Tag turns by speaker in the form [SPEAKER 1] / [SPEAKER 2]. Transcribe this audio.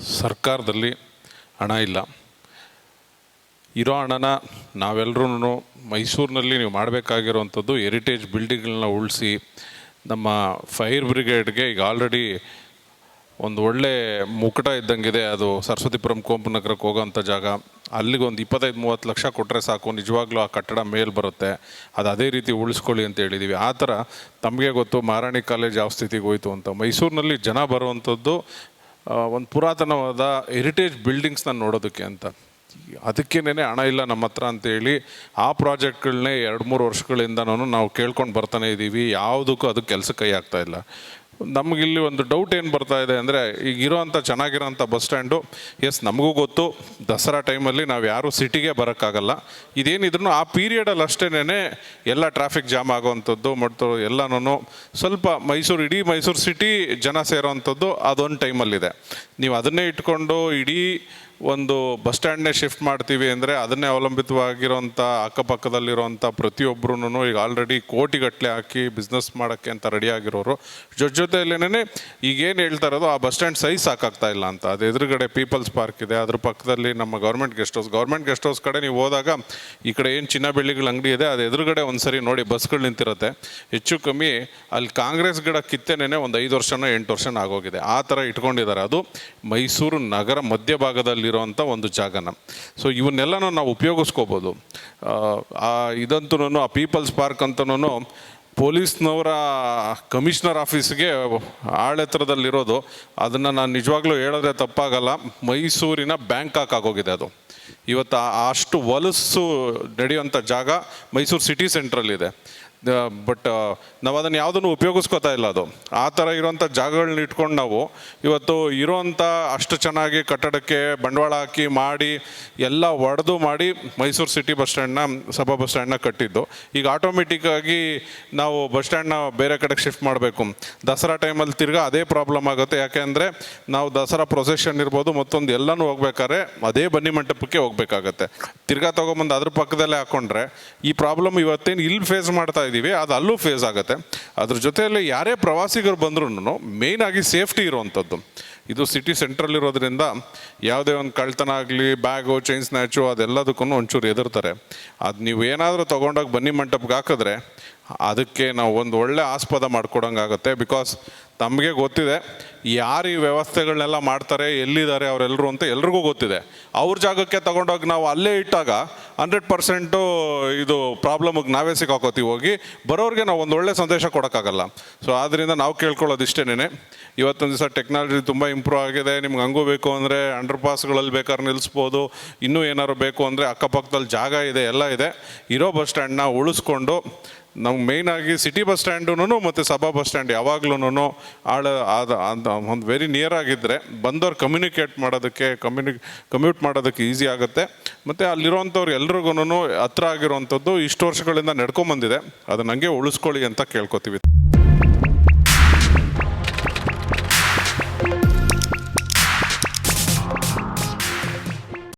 [SPEAKER 1] ಸರ್ಕಾರದಲ್ಲಿ ಹಣ ಇಲ್ಲ. ಇರೋ ಹಣನ ನಾವೆಲ್ಲರೂ ಮೈಸೂರಿನಲ್ಲಿ ನೀವು ಮಾಡಬೇಕಾಗಿರೋವಂಥದ್ದು ಹೆರಿಟೇಜ್ ಬಿಲ್ಡಿಂಗ್ಗಳನ್ನ ಉಳಿಸಿ ನಮ್ಮ ಫೈರ್ ಬ್ರಿಗೇಡ್ಗೆ ಈಗ ಆಲ್ರೆಡಿ ಒಂದು ಒಳ್ಳೆ ಮುಕುಟ ಇದ್ದಂಗಿದೆ. ಅದು ಸರಸ್ವತಿಪುರಂ ಕೋಂಪು ನಗರಕ್ಕೆ ಹೋಗೋಂಥ ಜಾಗ. ಅಲ್ಲಿಗೆ ಒಂದು ಇಪ್ಪತ್ತೈದು, ಮೂವತ್ತು ಲಕ್ಷ ಕೊಟ್ಟರೆ ಸಾಕು. ನಿಜವಾಗ್ಲೂ ಆ ಕಟ್ಟಡ ಮೇಲೆ ಬರುತ್ತೆ. ಅದು ಅದೇ ರೀತಿ ಉಳಿಸ್ಕೊಳ್ಳಿ ಅಂತ ಹೇಳಿದ್ದೀವಿ ಆ ಥರ ತಮಗೆ ಗೊತ್ತು ಮಹಾರಾಣಿ ಕಾಲೇಜ್ ಯಾವ ಸ್ಥಿತಿಗೆ ಹೋಯಿತು ಅಂತ. ಮೈಸೂರಿನಲ್ಲಿ ಜನ ಬರುವಂಥದ್ದು ಒಂದು ಪುರಾತನವಾದ ಹೆರಿಟೇಜ್ ಬಿಲ್ಡಿಂಗ್ಸ್ನ ನೋಡೋದಕ್ಕೆ ಅಂತ. ಅದಕ್ಕೇನೆ ಹಣ ಇಲ್ಲ ನಮ್ಮ ಹತ್ರ ಅಂತೇಳಿ ಆ ಪ್ರಾಜೆಕ್ಟ್ಗಳನ್ನೇ ಎರಡು ಮೂರು ವರ್ಷಗಳಿಂದನೂ ನಾವು ಕೇಳ್ಕೊಂಡು ಬರ್ತಾನೆ ಇದ್ದೀವಿ ಯಾವುದಕ್ಕೂ ಅದಕ್ಕೆ ಕೆಲಸ ಕೈ ಆಗ್ತಾ ಇಲ್ಲ. ನಮಗಿಲ್ಲಿ ಒಂದು ಡೌಟ್ ಏನು ಬರ್ತಾ ಇದೆ ಅಂದರೆ, ಈಗ ಇರೋವಂಥ ಚೆನ್ನಾಗಿರೋಂಥ ಬಸ್ ಸ್ಟ್ಯಾಂಡು ಎಸ್ ನಮಗೂ ಗೊತ್ತು, ದಸರಾ ಟೈಮಲ್ಲಿ ನಾವು ಯಾರೂ ಸಿಟಿಗೆ ಬರೋಕ್ಕಾಗಲ್ಲ. ಇದೇನಿದ್ರು ಆ ಪೀರಿಯಡಲ್ಲಿ ಅಷ್ಟೇನೆ ಎಲ್ಲ ಟ್ರಾಫಿಕ್ ಜಾಮ್ ಆಗೋವಂಥದ್ದು, ಮತ್ತು ಎಲ್ಲನೂ ಸ್ವಲ್ಪ ಮೈಸೂರು, ಇಡೀ ಮೈಸೂರು ಸಿಟಿ ಜನ ಸೇರೋವಂಥದ್ದು ಅದೊಂದು ಟೈಮಲ್ಲಿದೆ ನೀವು ಅದನ್ನೇ ಇಟ್ಕೊಂಡು ಇಡೀ ಒಂದು ಬಸ್ ಸ್ಟ್ಯಾಂಡ್ನೇ ಶಿಫ್ಟ್ ಮಾಡ್ತೀವಿ ಅಂದರೆ ಅದನ್ನೇ ಅವಲಂಬಿತವಾಗಿರೋಂಥ ಅಕ್ಕಪಕ್ಕದಲ್ಲಿರೋಂಥ ಪ್ರತಿಯೊಬ್ಬರೂ ಈಗ ಆಲ್ರೆಡಿ ಕೋಟಿಗಟ್ಟಲೆ ಹಾಕಿ ಬಿಸ್ನೆಸ್ ಮಾಡೋಕ್ಕೆ ಅಂತ ರೆಡಿ ಆಗಿರೋರು. ಜೊತೆ ಜೊತೆಯಲ್ಲೇನೆ ಈಗ ಏನು ಹೇಳ್ತಾ ಇರೋದು, ಆ ಬಸ್ ಸ್ಟ್ಯಾಂಡ್ ಸೈಜ್ ಸಾಕಾಗ್ತಾ ಇಲ್ಲ ಅಂತ. ಅದು ಎದುರುಗಡೆ ಪೀಪಲ್ಸ್ ಪಾರ್ಕ್ ಇದೆ, ಅದ್ರ ಪಕ್ಕದಲ್ಲಿ ನಮ್ಮ government guest house. Government guest house ಕಡೆ ನೀವು ಹೋದಾಗ ಈ ಕಡೆ ಏನು ಚಿನ್ನ ಬೆಳ್ಳಿಗಳ ಅಂಗಡಿ ಇದೆ, ಅದು ಎದುರುಗಡೆ ಒಂದ್ಸರಿ ನೋಡಿ ಬಸ್ಗಳು ನಿಂತಿರುತ್ತೆ. ಹೆಚ್ಚು ಕಮ್ಮಿ ಅಲ್ಲಿ ಕಾಂಗ್ರೆಸ್ ಗಿಡ ಕಿತ್ತೆನೇ ಒಂದು ಐದು ವರ್ಷನೋ ಎಂಟು ವರ್ಷನ ಆಗೋಗಿದೆ. ಆ ಥರ ಇಟ್ಕೊಂಡಿದ್ದಾರೆ. ಅದು ಮೈಸೂರು ನಗರ ಮಧ್ಯಭಾಗದಲ್ಲಿರುವಂಥ ಒಂದು ಜಾಗನ. ಸೊ ಇವನ್ನೆಲ್ಲನೂ ನಾವು ಉಪಯೋಗಿಸ್ಕೋಬೋದು. ಇದಂತೂ ಆ ಪೀಪಲ್ಸ್ ಪಾರ್ಕ್ ಅಂತನೂ ಪೊಲೀಸ್ನವರ ಕಮಿಷನರ್ ಆಫೀಸ್ಗೆ ಆಳೆತ್ತರದಲ್ಲಿರೋದು ಅದನ್ನು ನಾನು ನಿಜವಾಗ್ಲೂ ಹೇಳಿದ್ರೆ ತಪ್ಪಾಗಲ್ಲ. ಮೈಸೂರಿನ ಬ್ಯಾಂಕಾಕ್ ಆಗೋಗಿದೆ ಅದು. ಇವತ್ತು ಅಷ್ಟು ಹೊಲಸು ನಡೆಯುವಂಥ ಜಾಗ ಮೈಸೂರು ಸಿಟಿ ಸೆಂಟ್ರಲ್ಲಿದೆ ಬಟ್ ನಾವು ಅದನ್ನು ಯಾವುದನ್ನು ಉಪಯೋಗಿಸ್ಕೋತಾ ಇಲ್ಲ ಅದು. ಆ ಥರ ಇರೋವಂಥ ಜಾಗಗಳನ್ನ ಇಟ್ಕೊಂಡು ನಾವು ಇವತ್ತು ಇರೋಂಥ ಅಷ್ಟು ಚೆನ್ನಾಗಿ ಕಟ್ಟಡಕ್ಕೆ ಬಂಡವಾಳ ಹಾಕಿ ಮಾಡಿ ಎಲ್ಲ ಒಡೆದು ಮಾಡಿ ಮೈಸೂರು ಸಿಟಿ ಬಸ್ ಸ್ಟ್ಯಾಂಡ್ನ ಸಭಾ ಬಸ್ ಸ್ಟ್ಯಾಂಡ್ನ ಕಟ್ಟಿದ್ದು. ಈಗ ಆಟೋಮೆಟಿಕ್ಕಾಗಿ ನಾವು ಬಸ್ ಸ್ಟ್ಯಾಂಡ್ನ ಬೇರೆ ಕಡೆಗೆ ಶಿಫ್ಟ್ ಮಾಡಬೇಕು. ದಸರಾ ಟೈಮಲ್ಲಿ ತಿರ್ಗಾ ಅದೇ ಪ್ರಾಬ್ಲಮ್ ಆಗುತ್ತೆ. ಯಾಕೆ ನಾವು ದಸರಾ ಪ್ರೊಸೆಷನ್ ಇರ್ಬೋದು ಮತ್ತೊಂದು ಎಲ್ಲನೂ ಹೋಗ್ಬೇಕಾದ್ರೆ ಅದೇ ಬನ್ನಿ ಮಂಟಪಕ್ಕೆ ಹೋಗ್ಬೇಕಾಗತ್ತೆ. ತಿರ್ಗಾ ತೊಗೊಂಬಂದು ಅದ್ರ ಪಕ್ಕದಲ್ಲೇ ಹಾಕೊಂಡ್ರೆ ಈ ಪ್ರಾಬ್ಲಮ್ ಇವತ್ತೇನು ಇಲ್ಲಿ ಫೇಸ್ ಮಾಡ್ತಾ ಇದ್ದೀವಿ ಅದು ಅಲ್ಲೂ ಫೇಸ್ ಆಗುತ್ತೆ. ಅದ್ರ ಜೊತೆಯಲ್ಲಿ ಯಾರೇ ಪ್ರವಾಸಿಗರು ಬಂದ್ರೂ ಮೇಯ್ನ್ ಆಗಿ ಸೇಫ್ಟಿ ಇರುವಂಥದ್ದು. ಇದು ಸಿಟಿ ಸೆಂಟ್ರಲ್ ಇರೋದ್ರಿಂದ ಯಾವುದೇ ಒಂದು ಕಳ್ತನ ಆಗಲಿ ಬ್ಯಾಗು ಚೈನ್ ಸ್ನ್ಯಾಚು ಅದೆಲ್ಲದಕ್ಕೂ ಒಂಚೂರು ಎದುರ್ತಾರೆ ಅದು ನೀವು ಏನಾದರೂ ತೊಗೊಂಡೋಗಿ ಬನ್ನಿ ಮಂಟಪಕ್ಕೆ ಹಾಕಿದ್ರೆ ಅದಕ್ಕೆ ನಾವು ಒಂದು ಒಳ್ಳೆ ಆಸ್ಪದ ಮಾಡ್ಕೊಡೋಂಗಾಗುತ್ತೆ. ಬಿಕಾಸ್ ತಮಗೆ ಗೊತ್ತಿದೆ, ಯಾರು ಈ ವ್ಯವಸ್ಥೆಗಳನ್ನೆಲ್ಲ ಮಾಡ್ತಾರೆ, ಎಲ್ಲಿದ್ದಾರೆ ಅವರೆಲ್ಲರೂ ಅಂತ ಎಲ್ರಿಗೂ ಗೊತ್ತಿದೆ. ಅವ್ರ ಜಾಗಕ್ಕೆ ತಗೊಂಡೋಗಿ ನಾವು ಅಲ್ಲೇ ಇಟ್ಟಾಗ ಹಂಡ್ರೆಡ್ ಪರ್ಸೆಂಟು ಇದು ಪ್ರಾಬ್ಲಮಿಗೆ ನಾವೇ ಸಿಕ್ಕಾಕೋತೀವಿ ಹೋಗಿ, ಬರೋರಿಗೆ ನಾವು ಒಂದು ಒಳ್ಳೆ ಸಂದೇಶ ಕೊಡೋಕ್ಕಾಗಲ್ಲ. ಸೊ ಆದ್ದರಿಂದ ನಾವು ಕೇಳ್ಕೊಳ್ಳೋದು ಇಷ್ಟೇನೆ ಇವತ್ತೊಂದು ದಿವಸ ಟೆಕ್ನಾಲಜಿ ತುಂಬ ಇಂಪ್ರೂವ್ ಆಗಿದೆ, ನಿಮ್ಗೆ ಹಂಗೂ ಬೇಕು ಅಂದರೆ ಅಂಡರ್ ಪಾಸ್ಗಳಲ್ಲಿ ಬೇಕಾದ್ರೆ ನಿಲ್ಲಿಸ್ಬೋದು ಇನ್ನೂ ಏನಾದ್ರು ಬೇಕು ಅಂದರೆ ಅಕ್ಕಪಕ್ಕದಲ್ಲಿ ಜಾಗ ಇದೆ, ಎಲ್ಲ ಇದೆ. ಇರೋ ಬಸ್ ಸ್ಟ್ಯಾಂಡ್ನ ಉಳಿಸ್ಕೊಂಡು ನಮ್ಗೆ ಆಗಿ ಸಿಟಿ ಬಸ್ ಸ್ಟ್ಯಾಂಡು ಮತ್ತು ಸಭಾ ಬಸ್ ಸ್ಟ್ಯಾಂಡ್ ಯಾವಾಗ್ಲೂ ಆಳ, ಆದ ಒಂದು ವೆರಿ ನಿಯರ್ ಆಗಿದ್ದರೆ ಬಂದವ್ರು ಕಮ್ಯುನಿಕೇಟ್ ಮಾಡೋದಕ್ಕೆ ಕಮ್ಯುನಿ ಕಮ್ಯೂಟ್ ಮಾಡೋದಕ್ಕೆ ಈಸಿ ಆಗುತ್ತೆ. ಮತ್ತು ಅಲ್ಲಿರೋವಂಥವ್ರು ಎಲ್ರಿಗೂ ಹತ್ರ ಆಗಿರೋವಂಥದ್ದು ಇಷ್ಟು ವರ್ಷಗಳಿಂದ ನಡ್ಕೊಂಬಂದಿದೆ. ಅದನ್ನ ಹಂಗೆ ಉಳಿಸ್ಕೊಳ್ಳಿ ಅಂತ ಕೇಳ್ಕೊತೀವಿ.